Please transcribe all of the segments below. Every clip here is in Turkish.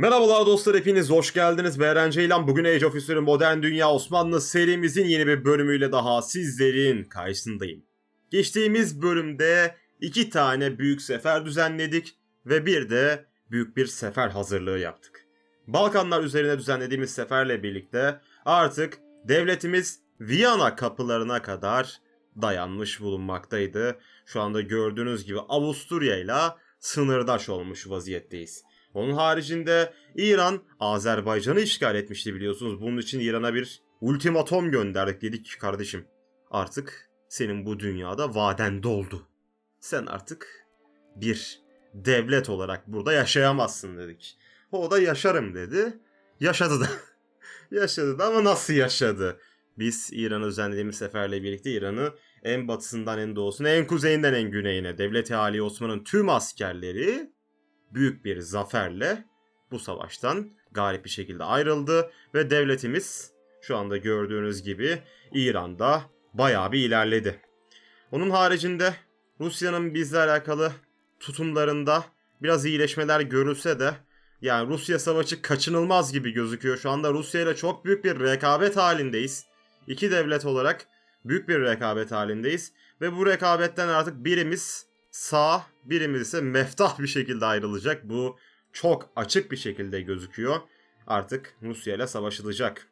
Merhabalar dostlar hepiniz hoş geldiniz. Ben Ceylan. Bugün Age of History Modern Dünya Osmanlı serimizin yeni bir bölümüyle daha sizlerin karşısındayım. Geçtiğimiz bölümde iki tane büyük sefer düzenledik ve bir de büyük bir sefer hazırlığı yaptık. Balkanlar üzerine düzenlediğimiz seferle birlikte artık devletimiz Viyana kapılarına kadar dayanmış bulunmaktaydı. Şu anda gördüğünüz gibi Avusturya ile sınırdaş olmuş vaziyetteyiz. Onun haricinde İran Azerbaycan'ı işgal etmişti biliyorsunuz. Bunun için İran'a bir ultimatom gönderdik dedik ki kardeşim artık senin bu dünyada vaden doldu. Sen artık bir devlet olarak burada yaşayamazsın dedik. O da yaşarım dedi. Yaşadı da. yaşadı da ama nasıl yaşadı? Biz İran'ı düzenlediğimiz seferle birlikte İran'ı en batısından en doğusuna, en kuzeyinden en güneyine devlet Ali Osman'ın tüm askerleri büyük bir zaferle bu savaştan galip bir şekilde ayrıldı ve devletimiz şu anda gördüğünüz gibi İran'da bayağı bir ilerledi. Onun haricinde Rusya'nın bizle alakalı tutumlarında biraz iyileşmeler görülse de yani Rusya savaşı kaçınılmaz gibi gözüküyor. Şu anda Rusya ile çok büyük bir rekabet halindeyiz. İki devlet olarak büyük bir rekabet halindeyiz ve bu rekabetten artık birimiz sağ, birimiz ise meftah bir şekilde ayrılacak. Bu çok açık bir şekilde gözüküyor. Artık Rusya ile savaşılacak.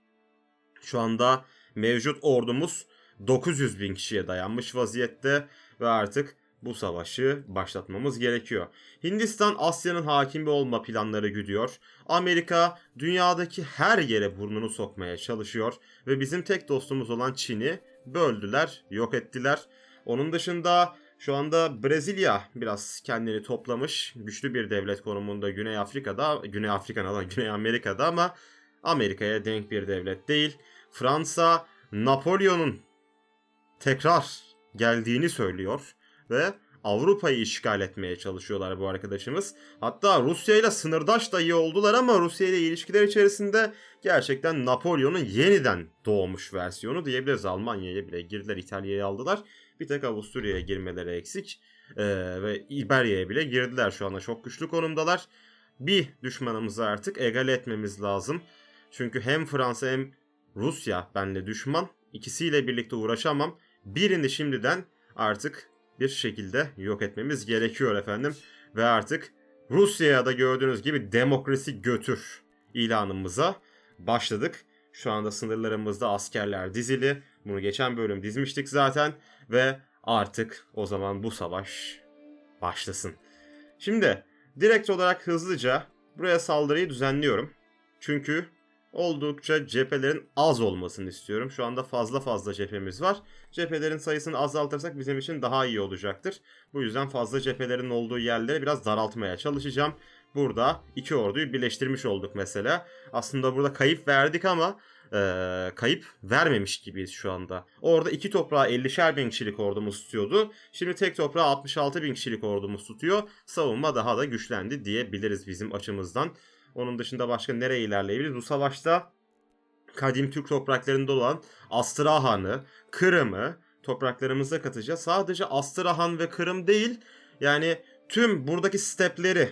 Şu anda mevcut ordumuz 900 bin kişiye dayanmış vaziyette ve artık bu savaşı başlatmamız gerekiyor. Hindistan Asya'nın hakimi olma planları güdüyor. Amerika dünyadaki her yere burnunu sokmaya çalışıyor ve bizim tek dostumuz olan Çin'i böldüler, yok ettiler. Onun dışında şu anda Brezilya biraz kendini toplamış. Güçlü bir devlet konumunda Güney Afrika'da, Güney Afrika'da, Güney Amerika'da ama Amerika'ya denk bir devlet değil. Fransa Napolyon'un tekrar geldiğini söylüyor ve Avrupa'yı işgal etmeye çalışıyorlar bu arkadaşımız. Hatta Rusya ile sınırdaş da iyi oldular ama Rusya ile ilişkiler içerisinde gerçekten Napolyon'un yeniden doğmuş versiyonu diyebiliriz. Almanya'ya bile girdiler, İtalya'yı aldılar. Bir tek Avusturya'ya girmeleri eksik. Ee, ve İberya'ya bile girdiler şu anda çok güçlü konumdalar. Bir düşmanımızı artık egale etmemiz lazım. Çünkü hem Fransa hem Rusya benle düşman. İkisiyle birlikte uğraşamam. Birini şimdiden artık bir şekilde yok etmemiz gerekiyor efendim. Ve artık Rusya'ya da gördüğünüz gibi demokrasi götür ilanımıza başladık. Şu anda sınırlarımızda askerler dizili. Bunu geçen bölüm dizmiştik zaten ve artık o zaman bu savaş başlasın. Şimdi direkt olarak hızlıca buraya saldırıyı düzenliyorum. Çünkü oldukça cephelerin az olmasını istiyorum. Şu anda fazla fazla cephemiz var. Cephelerin sayısını azaltırsak bizim için daha iyi olacaktır. Bu yüzden fazla cephelerin olduğu yerleri biraz daraltmaya çalışacağım. Burada iki orduyu birleştirmiş olduk mesela. Aslında burada kayıp verdik ama e, kayıp vermemiş gibiyiz şu anda. Orada iki toprağa 50'şer bin kişilik ordumuz tutuyordu. Şimdi tek toprağa 66 bin kişilik ordumuz tutuyor. Savunma daha da güçlendi diyebiliriz bizim açımızdan. Onun dışında başka nereye ilerleyebiliriz? Bu savaşta kadim Türk topraklarında olan Astrahan'ı, Kırım'ı topraklarımıza katacağız. Sadece Astrahan ve Kırım değil yani tüm buradaki stepleri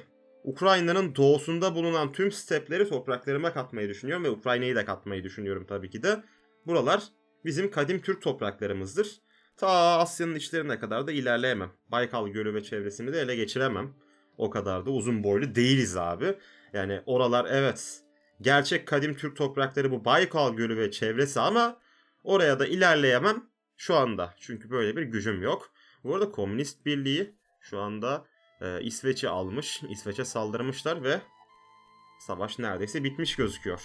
Ukrayna'nın doğusunda bulunan tüm stepleri topraklarıma katmayı düşünüyorum ve Ukrayna'yı da katmayı düşünüyorum tabii ki de. Buralar bizim kadim Türk topraklarımızdır. Ta Asya'nın içlerine kadar da ilerleyemem. Baykal Gölü ve çevresini de ele geçiremem. O kadar da uzun boylu değiliz abi. Yani oralar evet gerçek kadim Türk toprakları bu Baykal Gölü ve çevresi ama oraya da ilerleyemem şu anda. Çünkü böyle bir gücüm yok. Bu arada Komünist Birliği şu anda e, İsveç'i almış. İsveç'e saldırmışlar ve savaş neredeyse bitmiş gözüküyor.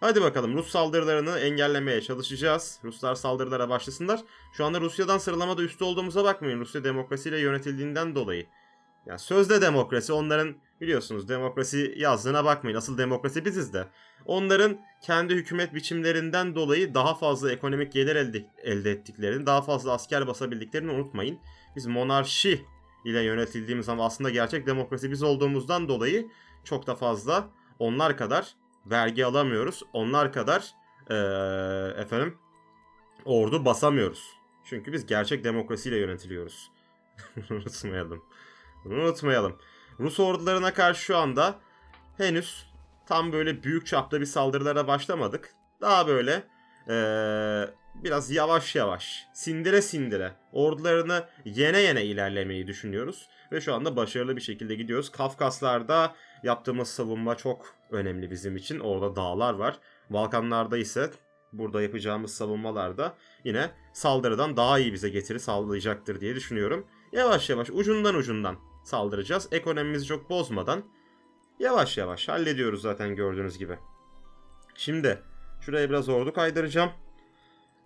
Hadi bakalım Rus saldırılarını engellemeye çalışacağız. Ruslar saldırılara başlasınlar. Şu anda Rusya'dan sıralamada üstü olduğumuza bakmayın. Rusya demokrasiyle yönetildiğinden dolayı. Yani sözde demokrasi onların biliyorsunuz demokrasi yazdığına bakmayın. Asıl demokrasi biziz de. Onların kendi hükümet biçimlerinden dolayı daha fazla ekonomik gelir elde, elde ettiklerini, daha fazla asker basabildiklerini unutmayın. Biz monarşi ile yönetildiğimiz ama aslında gerçek demokrasi biz olduğumuzdan dolayı çok da fazla onlar kadar vergi alamıyoruz. Onlar kadar ee, efendim ordu basamıyoruz. Çünkü biz gerçek demokrasiyle yönetiliyoruz. Unutmayalım. Bunu unutmayalım. Rus ordularına karşı şu anda henüz tam böyle büyük çapta bir saldırılara başlamadık. Daha böyle ee, biraz yavaş yavaş, sindire sindire ordularını yene yene ilerlemeyi düşünüyoruz. Ve şu anda başarılı bir şekilde gidiyoruz. Kafkaslar'da yaptığımız savunma çok önemli bizim için. Orada dağlar var. Balkanlarda ise burada yapacağımız savunmalarda yine saldırıdan daha iyi bize getiri sağlayacaktır diye düşünüyorum. Yavaş yavaş ucundan ucundan saldıracağız. Ekonomimizi çok bozmadan yavaş yavaş hallediyoruz zaten gördüğünüz gibi. Şimdi şuraya biraz ordu kaydıracağım.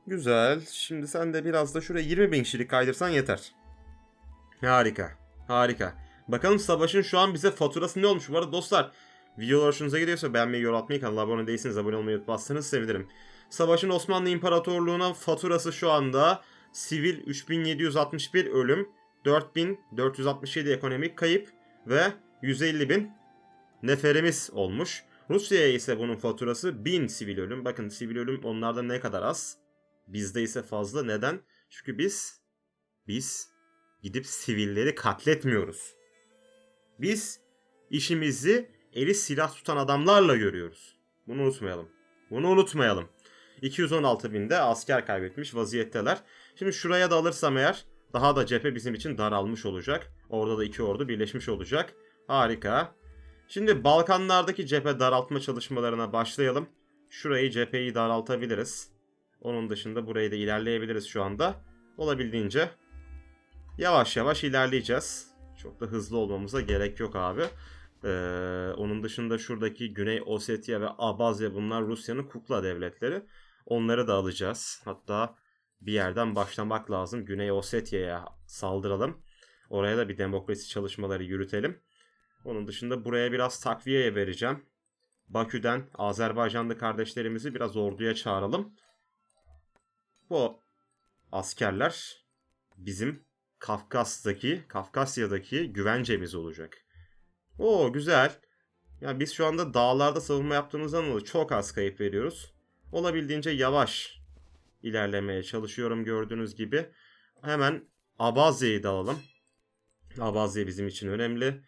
Güzel. Şimdi sen de biraz da şuraya 20 bin kişilik kaydırsan yeter. Harika. Harika. Bakalım savaşın şu an bize faturası ne olmuş? Bu arada dostlar videolar hoşunuza gidiyorsa beğenmeyi, yorum atmayı, kanala abone değilseniz abone olmayı unutmazsanız sevinirim. Savaşın Osmanlı İmparatorluğu'na faturası şu anda sivil 3761 ölüm, 4467 ekonomik kayıp ve 150 bin neferimiz olmuş. Rusya'ya ise bunun faturası 1000 sivil ölüm. Bakın sivil ölüm onlarda ne kadar az. Bizde ise fazla. Neden? Çünkü biz biz gidip sivilleri katletmiyoruz. Biz işimizi eli silah tutan adamlarla görüyoruz. Bunu unutmayalım. Bunu unutmayalım. 216 binde asker kaybetmiş vaziyetteler. Şimdi şuraya da alırsam eğer daha da cephe bizim için daralmış olacak. Orada da iki ordu birleşmiş olacak. Harika. Şimdi Balkanlardaki cephe daraltma çalışmalarına başlayalım. Şurayı cepheyi daraltabiliriz. Onun dışında burayı da ilerleyebiliriz şu anda. Olabildiğince yavaş yavaş ilerleyeceğiz. Çok da hızlı olmamıza gerek yok abi. Ee, onun dışında şuradaki Güney Ossetya ve Abazya bunlar Rusya'nın kukla devletleri. Onları da alacağız. Hatta bir yerden başlamak lazım. Güney Ossetya'ya saldıralım. Oraya da bir demokrasi çalışmaları yürütelim. Onun dışında buraya biraz takviye vereceğim. Bakü'den Azerbaycanlı kardeşlerimizi biraz orduya çağıralım. Bu askerler bizim Kafkas'taki, Kafkasya'daki güvencemiz olacak. Oo güzel. Ya biz şu anda dağlarda savunma yaptığımızdan dolayı çok az kayıp veriyoruz. Olabildiğince yavaş ilerlemeye çalışıyorum gördüğünüz gibi. Hemen Abazya'yı da alalım. Abazya bizim için önemli.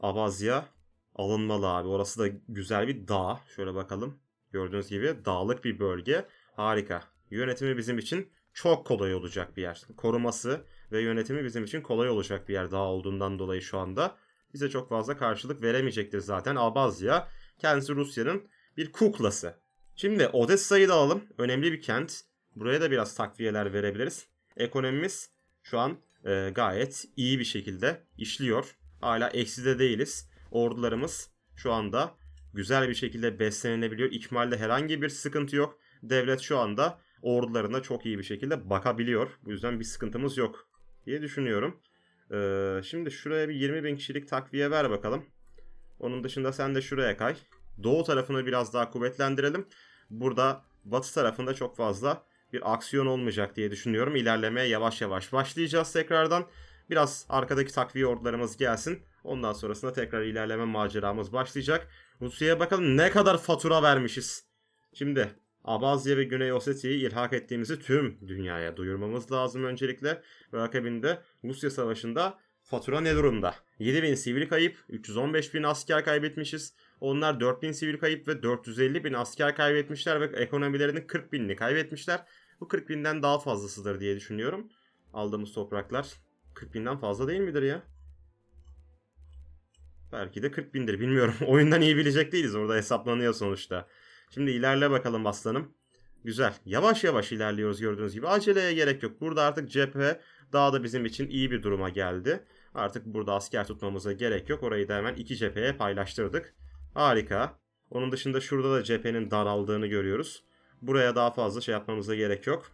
Abazya alınmalı abi. Orası da güzel bir dağ. Şöyle bakalım. Gördüğünüz gibi dağlık bir bölge. Harika. Yönetimi bizim için çok kolay olacak bir yer. Koruması ve yönetimi bizim için kolay olacak bir yer dağ olduğundan dolayı şu anda. Bize çok fazla karşılık veremeyecektir zaten. Abazya kendisi Rusya'nın bir kuklası. Şimdi Odessa'yı da alalım. Önemli bir kent. Buraya da biraz takviyeler verebiliriz. Ekonomimiz şu an e, gayet iyi bir şekilde işliyor. Hala ekside değiliz. Ordularımız şu anda güzel bir şekilde beslenilebiliyor. İkmalde herhangi bir sıkıntı yok. Devlet şu anda ordularına çok iyi bir şekilde bakabiliyor. Bu yüzden bir sıkıntımız yok diye düşünüyorum. Ee, şimdi şuraya bir 20 bin kişilik takviye ver bakalım. Onun dışında sen de şuraya kay. Doğu tarafını biraz daha kuvvetlendirelim. Burada batı tarafında çok fazla bir aksiyon olmayacak diye düşünüyorum. İlerlemeye yavaş yavaş başlayacağız tekrardan. Biraz arkadaki takviye ordularımız gelsin. Ondan sonrasında tekrar ilerleme maceramız başlayacak. Rusya'ya bakalım ne kadar fatura vermişiz. Şimdi Abazya ve Güney Osetya'yı ilhak ettiğimizi tüm dünyaya duyurmamız lazım öncelikle. Ve akabinde Rusya Savaşı'nda fatura ne durumda? 7000 sivil kayıp, 315 bin asker kaybetmişiz. Onlar 4000 sivil kayıp ve 450 bin asker kaybetmişler ve ekonomilerini 40 binini kaybetmişler. Bu 40 binden daha fazlasıdır diye düşünüyorum. Aldığımız topraklar 40 binden fazla değil midir ya? Belki de 40 bindir bilmiyorum. Oyundan iyi bilecek değiliz. Orada hesaplanıyor sonuçta. Şimdi ilerle bakalım aslanım. Güzel. Yavaş yavaş ilerliyoruz gördüğünüz gibi. Aceleye gerek yok. Burada artık cephe daha da bizim için iyi bir duruma geldi. Artık burada asker tutmamıza gerek yok. Orayı da hemen iki cepheye paylaştırdık. Harika. Onun dışında şurada da cephenin daraldığını görüyoruz. Buraya daha fazla şey yapmamıza gerek yok.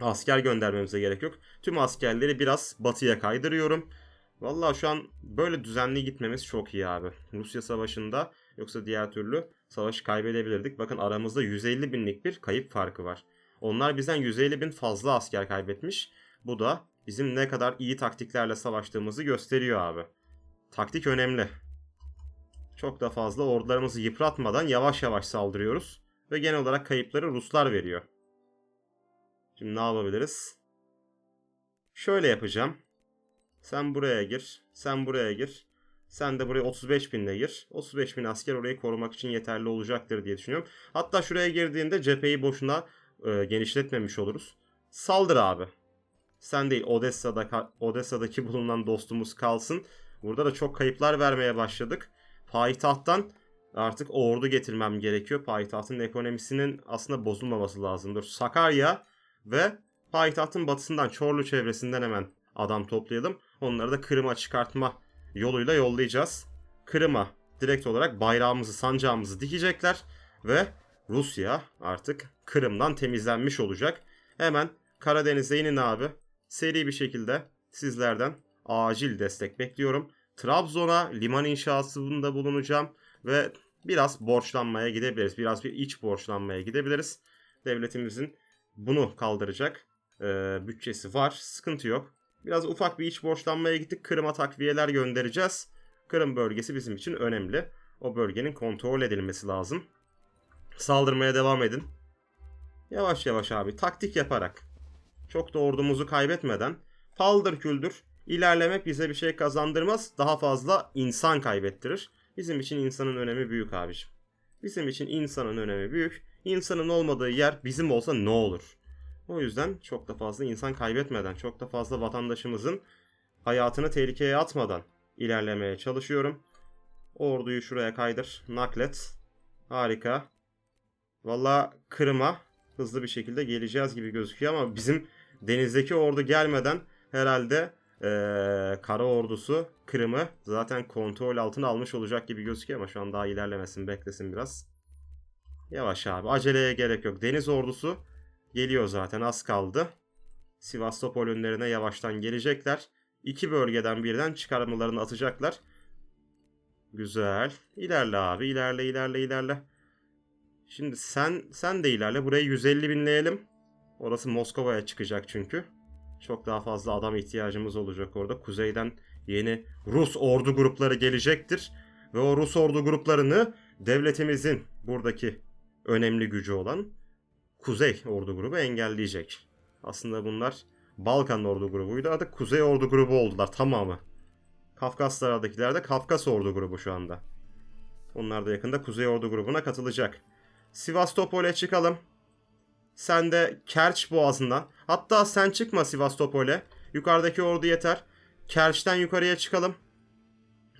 Asker göndermemize gerek yok. Tüm askerleri biraz batıya kaydırıyorum. Vallahi şu an böyle düzenli gitmemiz çok iyi abi. Rusya savaşında yoksa diğer türlü savaşı kaybedebilirdik. Bakın aramızda 150 binlik bir kayıp farkı var. Onlar bizden 150 bin fazla asker kaybetmiş. Bu da bizim ne kadar iyi taktiklerle savaştığımızı gösteriyor abi. Taktik önemli. Çok da fazla ordularımızı yıpratmadan yavaş yavaş saldırıyoruz. Ve genel olarak kayıpları Ruslar veriyor. Şimdi ne yapabiliriz? Şöyle yapacağım. Sen buraya gir. Sen buraya gir. Sen de buraya 35 binle gir. 35 bin asker orayı korumak için yeterli olacaktır diye düşünüyorum. Hatta şuraya girdiğinde cepheyi boşuna e, genişletmemiş oluruz. Saldır abi. Sen değil Odessa'da Odessa'daki bulunan dostumuz kalsın. Burada da çok kayıplar vermeye başladık. Payitahttan artık ordu getirmem gerekiyor. Payitahtın ekonomisinin aslında bozulmaması lazımdır. Sakarya ve payitahtın batısından Çorlu çevresinden hemen adam toplayalım. Onları da Kırım'a çıkartma yoluyla yollayacağız. Kırım'a direkt olarak bayrağımızı, sancağımızı dikecekler ve Rusya artık Kırım'dan temizlenmiş olacak. Hemen Karadeniz'e inin abi. Seri bir şekilde sizlerden acil destek bekliyorum. Trabzon'a liman inşasında bulunacağım ve biraz borçlanmaya gidebiliriz. Biraz bir iç borçlanmaya gidebiliriz. Devletimizin bunu kaldıracak e, bütçesi var. Sıkıntı yok. Biraz ufak bir iç borçlanmaya gittik. Kırım'a takviyeler göndereceğiz. Kırım bölgesi bizim için önemli. O bölgenin kontrol edilmesi lazım. Saldırmaya devam edin. Yavaş yavaş abi taktik yaparak. Çok da ordumuzu kaybetmeden paldır küldür ilerlemek bize bir şey kazandırmaz. Daha fazla insan kaybettirir. Bizim için insanın önemi büyük abiciğim. Bizim için insanın önemi büyük. İnsanın olmadığı yer bizim olsa ne olur? O yüzden çok da fazla insan kaybetmeden, çok da fazla vatandaşımızın hayatını tehlikeye atmadan ilerlemeye çalışıyorum. Orduyu şuraya kaydır, naklet. Harika. Valla Kırım'a hızlı bir şekilde geleceğiz gibi gözüküyor ama bizim denizdeki ordu gelmeden herhalde ee, kara ordusu Kırım'ı zaten kontrol altına almış olacak gibi gözüküyor ama şu an daha ilerlemesin beklesin biraz. Yavaş abi aceleye gerek yok. Deniz ordusu geliyor zaten az kaldı. Sivastopol önlerine yavaştan gelecekler. İki bölgeden birden çıkarmalarını atacaklar. Güzel. İlerle abi ilerle ilerle ilerle. Şimdi sen sen de ilerle. Burayı 150 binleyelim. Orası Moskova'ya çıkacak çünkü. Çok daha fazla adam ihtiyacımız olacak orada. Kuzeyden yeni Rus ordu grupları gelecektir. Ve o Rus ordu gruplarını devletimizin buradaki önemli gücü olan Kuzey ordu grubu engelleyecek. Aslında bunlar Balkan ordu grubuydu. Artık Kuzey ordu grubu oldular tamamı. Kafkaslardakiler de Kafkas ordu grubu şu anda. Onlar da yakında Kuzey ordu grubuna katılacak. Sivastopol'e çıkalım. Sen de Kerç boğazından. Hatta sen çıkma Sivastopol'e. Yukarıdaki ordu yeter. Kerç'ten yukarıya çıkalım.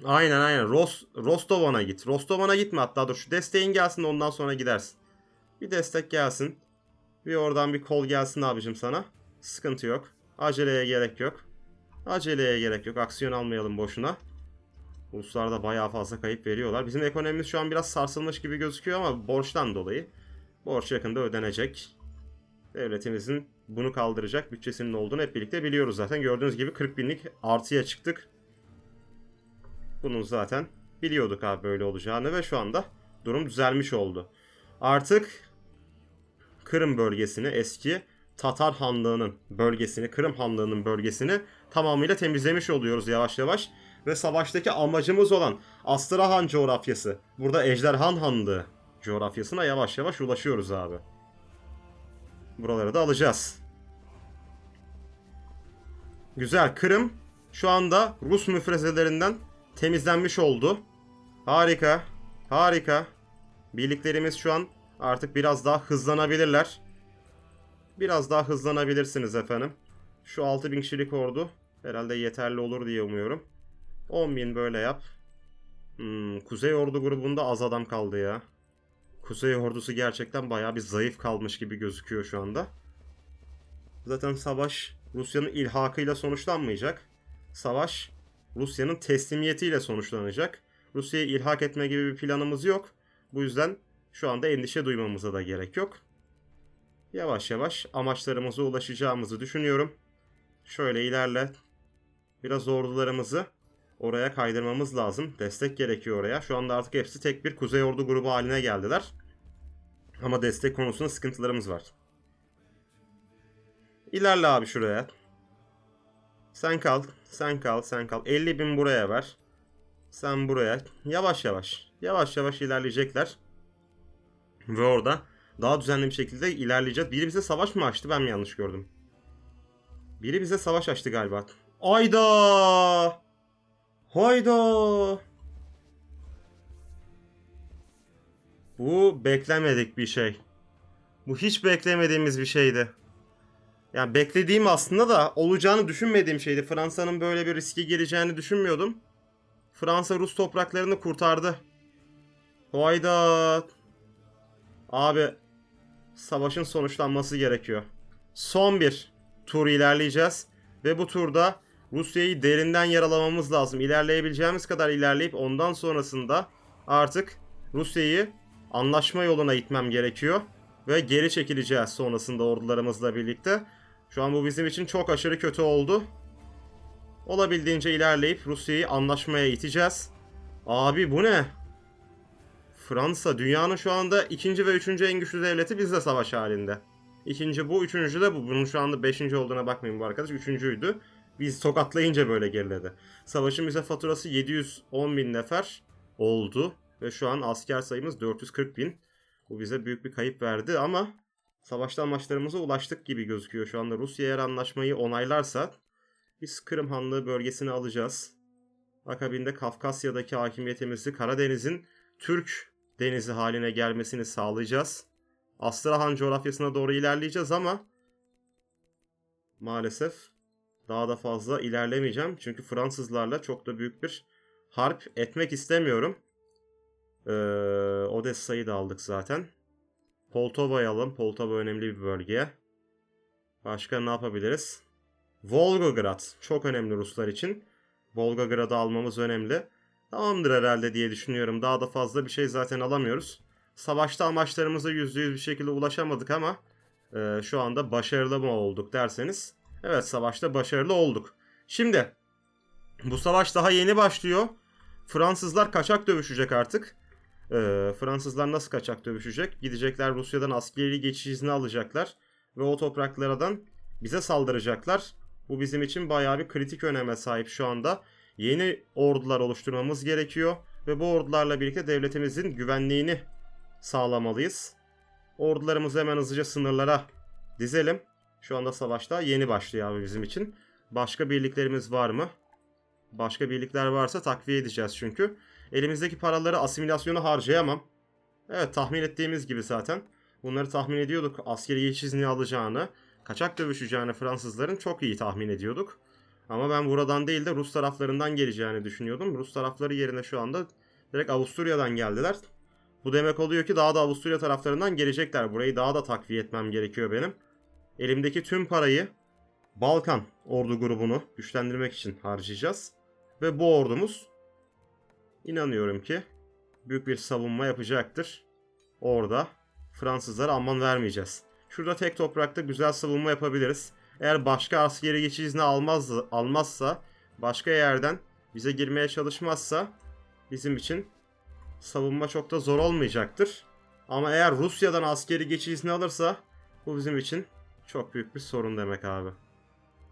Aynen aynen. Ros Rostovan'a git. Rostovan'a gitme hatta dur. Şu desteğin gelsin ondan sonra gidersin. Bir destek gelsin. Bir oradan bir kol gelsin abicim sana. Sıkıntı yok. Aceleye gerek yok. Aceleye gerek yok. Aksiyon almayalım boşuna. Ruslar da bayağı fazla kayıp veriyorlar. Bizim ekonomimiz şu an biraz sarsılmış gibi gözüküyor ama borçtan dolayı. Borç yakında ödenecek. Devletimizin bunu kaldıracak bütçesinin olduğunu hep birlikte biliyoruz zaten. Gördüğünüz gibi 40 binlik artıya çıktık. Bunun zaten biliyorduk abi böyle olacağını ve şu anda durum düzelmiş oldu. Artık Kırım bölgesini eski Tatar Hanlığı'nın bölgesini, Kırım Hanlığı'nın bölgesini tamamıyla temizlemiş oluyoruz yavaş yavaş. Ve savaştaki amacımız olan Astrahan coğrafyası, burada Ejderhan Hanlığı coğrafyasına yavaş yavaş ulaşıyoruz abi. Buraları da alacağız. Güzel. Kırım şu anda Rus müfrezelerinden temizlenmiş oldu. Harika. Harika. Birliklerimiz şu an artık biraz daha hızlanabilirler. Biraz daha hızlanabilirsiniz efendim. Şu 6000 kişilik ordu herhalde yeterli olur diye umuyorum. 10.000 böyle yap. Hmm, Kuzey Ordu grubunda az adam kaldı ya. Kuzey ordusu gerçekten bayağı bir zayıf kalmış gibi gözüküyor şu anda. Zaten savaş Rusya'nın ilhakıyla sonuçlanmayacak. Savaş Rusya'nın teslimiyetiyle sonuçlanacak. Rusya'yı ilhak etme gibi bir planımız yok. Bu yüzden şu anda endişe duymamıza da gerek yok. Yavaş yavaş amaçlarımıza ulaşacağımızı düşünüyorum. Şöyle ilerle. Biraz ordularımızı oraya kaydırmamız lazım. Destek gerekiyor oraya. Şu anda artık hepsi tek bir Kuzey Ordu grubu haline geldiler. Ama destek konusunda sıkıntılarımız var. İlerle abi şuraya. Sen kal, sen kal, sen kal. 50 bin buraya ver. Sen buraya. Yavaş yavaş. Yavaş yavaş ilerleyecekler. Ve orada daha düzenli bir şekilde ilerleyeceğiz. Biri bize savaş mı açtı? Ben mi yanlış gördüm? Biri bize savaş açtı galiba. Ayda! Hayda. Bu beklemedik bir şey. Bu hiç beklemediğimiz bir şeydi. Yani beklediğim aslında da olacağını düşünmediğim şeydi. Fransa'nın böyle bir riske gireceğini düşünmüyordum. Fransa Rus topraklarını kurtardı. Hayda. Abi savaşın sonuçlanması gerekiyor. Son bir tur ilerleyeceğiz. Ve bu turda Rusya'yı derinden yaralamamız lazım. İlerleyebileceğimiz kadar ilerleyip ondan sonrasında artık Rusya'yı anlaşma yoluna itmem gerekiyor. Ve geri çekileceğiz sonrasında ordularımızla birlikte. Şu an bu bizim için çok aşırı kötü oldu. Olabildiğince ilerleyip Rusya'yı anlaşmaya iteceğiz. Abi bu ne? Fransa dünyanın şu anda ikinci ve üçüncü en güçlü devleti bizle savaş halinde. İkinci bu, üçüncü de bu. Bunun şu anda beşinci olduğuna bakmayın bu arkadaş. Üçüncüydü. Biz tokatlayınca böyle geriledi. Savaşın bize faturası 710 bin nefer oldu. Ve şu an asker sayımız 440 bin. Bu bize büyük bir kayıp verdi ama savaşta amaçlarımıza ulaştık gibi gözüküyor. Şu anda Rusya eğer anlaşmayı onaylarsa biz Kırım Hanlığı bölgesini alacağız. Akabinde Kafkasya'daki hakimiyetimizi Karadeniz'in Türk denizi haline gelmesini sağlayacağız. Astrahan coğrafyasına doğru ilerleyeceğiz ama maalesef daha da fazla ilerlemeyeceğim. Çünkü Fransızlarla çok da büyük bir harp etmek istemiyorum. Ee, Odessa'yı da aldık zaten. Poltova'yı alalım. Poltova önemli bir bölge. Başka ne yapabiliriz? Volgograd. Çok önemli Ruslar için. Volgograd'ı almamız önemli. Tamamdır herhalde diye düşünüyorum. Daha da fazla bir şey zaten alamıyoruz. Savaşta amaçlarımıza %100 bir şekilde ulaşamadık ama e, şu anda başarılı mı olduk derseniz. Evet savaşta başarılı olduk. Şimdi bu savaş daha yeni başlıyor. Fransızlar kaçak dövüşecek artık. Ee, Fransızlar nasıl kaçak dövüşecek? Gidecekler Rusya'dan askeri geçiş izni alacaklar. Ve o topraklardan bize saldıracaklar. Bu bizim için bayağı bir kritik öneme sahip şu anda. Yeni ordular oluşturmamız gerekiyor. Ve bu ordularla birlikte devletimizin güvenliğini sağlamalıyız. Ordularımızı hemen hızlıca sınırlara dizelim. Şu anda savaşta yeni başlıyor abi bizim için. Başka birliklerimiz var mı? Başka birlikler varsa takviye edeceğiz çünkü. Elimizdeki paraları asimilasyona harcayamam. Evet tahmin ettiğimiz gibi zaten. Bunları tahmin ediyorduk. Askeri geçiş izni alacağını, kaçak dövüşeceğini Fransızların çok iyi tahmin ediyorduk. Ama ben buradan değil de Rus taraflarından geleceğini düşünüyordum. Rus tarafları yerine şu anda direkt Avusturya'dan geldiler. Bu demek oluyor ki daha da Avusturya taraflarından gelecekler. Burayı daha da takviye etmem gerekiyor benim. Elimdeki tüm parayı Balkan ordu grubunu güçlendirmek için harcayacağız. Ve bu ordumuz inanıyorum ki büyük bir savunma yapacaktır. Orada Fransızlara aman vermeyeceğiz. Şurada tek toprakta güzel savunma yapabiliriz. Eğer başka askeri geçiş izni almaz, almazsa, başka yerden bize girmeye çalışmazsa bizim için savunma çok da zor olmayacaktır. Ama eğer Rusya'dan askeri geçiş izni alırsa bu bizim için çok büyük bir sorun demek abi.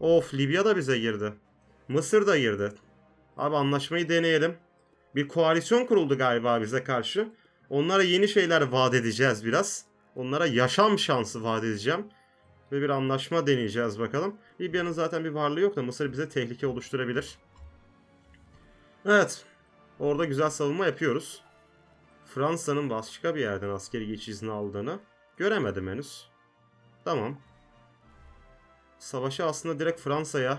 Of Libya da bize girdi. Mısır da girdi. Abi anlaşmayı deneyelim. Bir koalisyon kuruldu galiba bize karşı. Onlara yeni şeyler vaat edeceğiz biraz. Onlara yaşam şansı vaat edeceğim. Ve bir anlaşma deneyeceğiz bakalım. Libya'nın zaten bir varlığı yok da Mısır bize tehlike oluşturabilir. Evet. Orada güzel savunma yapıyoruz. Fransa'nın başka bir yerden askeri geçiş izni aldığını göremedim henüz. Tamam. Savaşı aslında direkt Fransa'ya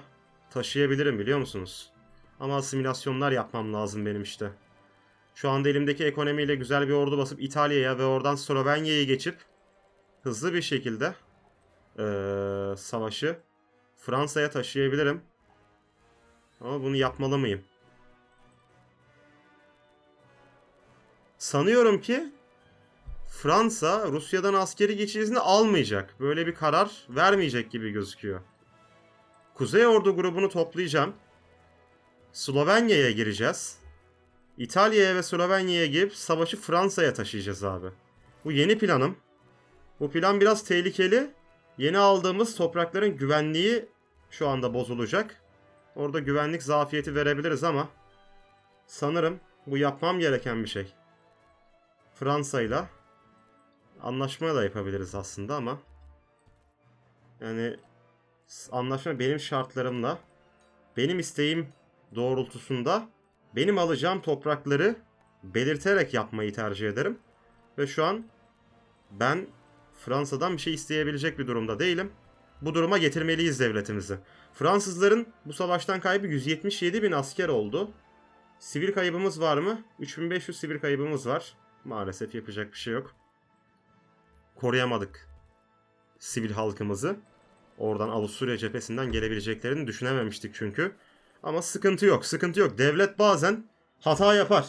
taşıyabilirim biliyor musunuz? Ama asimilasyonlar yapmam lazım benim işte. Şu anda elimdeki ekonomiyle güzel bir ordu basıp İtalya'ya ve oradan Slovenya'ya geçip hızlı bir şekilde ee, savaşı Fransa'ya taşıyabilirim. Ama bunu yapmalı mıyım? Sanıyorum ki Fransa Rusya'dan askeri geçiş izni almayacak. Böyle bir karar vermeyecek gibi gözüküyor. Kuzey Ordu grubunu toplayacağım. Slovenya'ya gireceğiz. İtalya'ya ve Slovenya'ya girip savaşı Fransa'ya taşıyacağız abi. Bu yeni planım. Bu plan biraz tehlikeli. Yeni aldığımız toprakların güvenliği şu anda bozulacak. Orada güvenlik zafiyeti verebiliriz ama sanırım bu yapmam gereken bir şey. Fransa'yla anlaşma da yapabiliriz aslında ama yani anlaşma benim şartlarımla benim isteğim doğrultusunda benim alacağım toprakları belirterek yapmayı tercih ederim. Ve şu an ben Fransa'dan bir şey isteyebilecek bir durumda değilim. Bu duruma getirmeliyiz devletimizi. Fransızların bu savaştan kaybı 177 bin asker oldu. Sivil kaybımız var mı? 3500 sivil kaybımız var. Maalesef yapacak bir şey yok. Koruyamadık sivil halkımızı. Oradan Avusturya cephesinden gelebileceklerini düşünememiştik çünkü. Ama sıkıntı yok, sıkıntı yok. Devlet bazen hata yapar.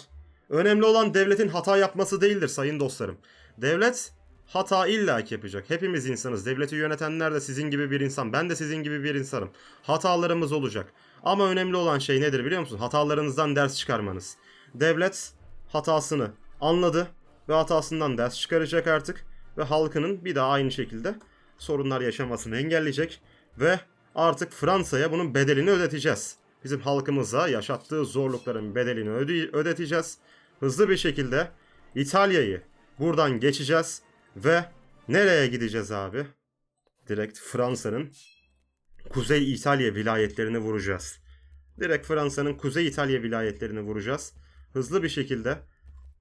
Önemli olan devletin hata yapması değildir sayın dostlarım. Devlet hata illaki yapacak. Hepimiz insanız. Devleti yönetenler de sizin gibi bir insan. Ben de sizin gibi bir insanım. Hatalarımız olacak. Ama önemli olan şey nedir biliyor musun? Hatalarınızdan ders çıkarmanız. Devlet hatasını anladı ve hatasından ders çıkaracak artık ve halkının bir daha aynı şekilde sorunlar yaşamasını engelleyecek ve artık Fransa'ya bunun bedelini ödeteceğiz. Bizim halkımıza yaşattığı zorlukların bedelini öde- ödeteceğiz. Hızlı bir şekilde İtalya'yı buradan geçeceğiz ve nereye gideceğiz abi? Direkt Fransa'nın Kuzey İtalya vilayetlerini vuracağız. Direkt Fransa'nın Kuzey İtalya vilayetlerini vuracağız. Hızlı bir şekilde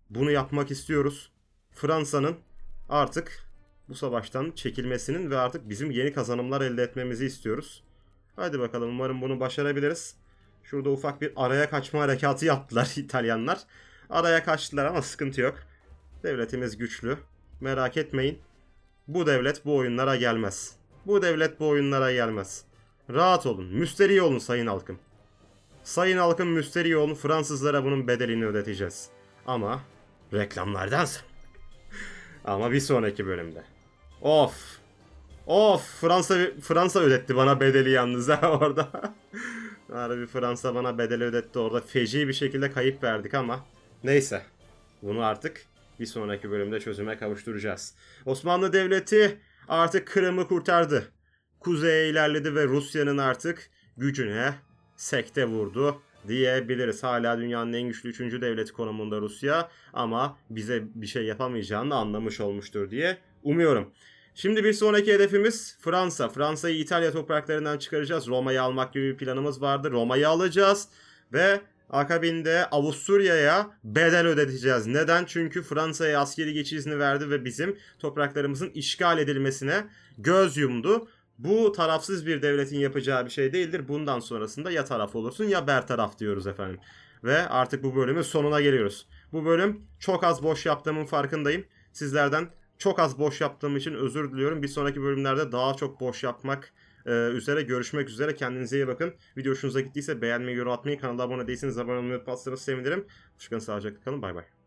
bunu yapmak istiyoruz. Fransa'nın artık bu savaştan çekilmesinin ve artık bizim yeni kazanımlar elde etmemizi istiyoruz. Hadi bakalım umarım bunu başarabiliriz. Şurada ufak bir araya kaçma harekatı yaptılar İtalyanlar. Araya kaçtılar ama sıkıntı yok. Devletimiz güçlü. Merak etmeyin. Bu devlet bu oyunlara gelmez. Bu devlet bu oyunlara gelmez. Rahat olun. Müsterih olun sayın halkım. Sayın halkım müsterih olun. Fransızlara bunun bedelini ödeteceğiz. Ama reklamlardan. Ama bir sonraki bölümde. Of. Of Fransa Fransa ödetti bana bedeli yalnız ha orada. Harbi Fransa bana bedeli ödetti orada. Feci bir şekilde kayıp verdik ama neyse. Bunu artık bir sonraki bölümde çözüme kavuşturacağız. Osmanlı Devleti artık Kırım'ı kurtardı. Kuzeye ilerledi ve Rusya'nın artık gücüne sekte vurdu diyebiliriz. Hala dünyanın en güçlü 3. devleti konumunda Rusya ama bize bir şey yapamayacağını anlamış olmuştur diye umuyorum. Şimdi bir sonraki hedefimiz Fransa. Fransa'yı İtalya topraklarından çıkaracağız. Roma'yı almak gibi bir planımız vardı. Roma'yı alacağız ve akabinde Avusturya'ya bedel ödeteceğiz. Neden? Çünkü Fransa'ya askeri geçiş izni verdi ve bizim topraklarımızın işgal edilmesine göz yumdu. Bu tarafsız bir devletin yapacağı bir şey değildir. Bundan sonrasında ya taraf olursun ya bertaraf diyoruz efendim. Ve artık bu bölümün sonuna geliyoruz. Bu bölüm çok az boş yaptığımın farkındayım. Sizlerden çok az boş yaptığım için özür diliyorum. Bir sonraki bölümlerde daha çok boş yapmak üzere görüşmek üzere. Kendinize iyi bakın. Video hoşunuza gittiyse beğenmeyi, yorum atmayı, kanala abone değilseniz abone olmayı unutmazsanız sevinirim. Hoşçakalın, sağlıcakla kalın. Bay bay.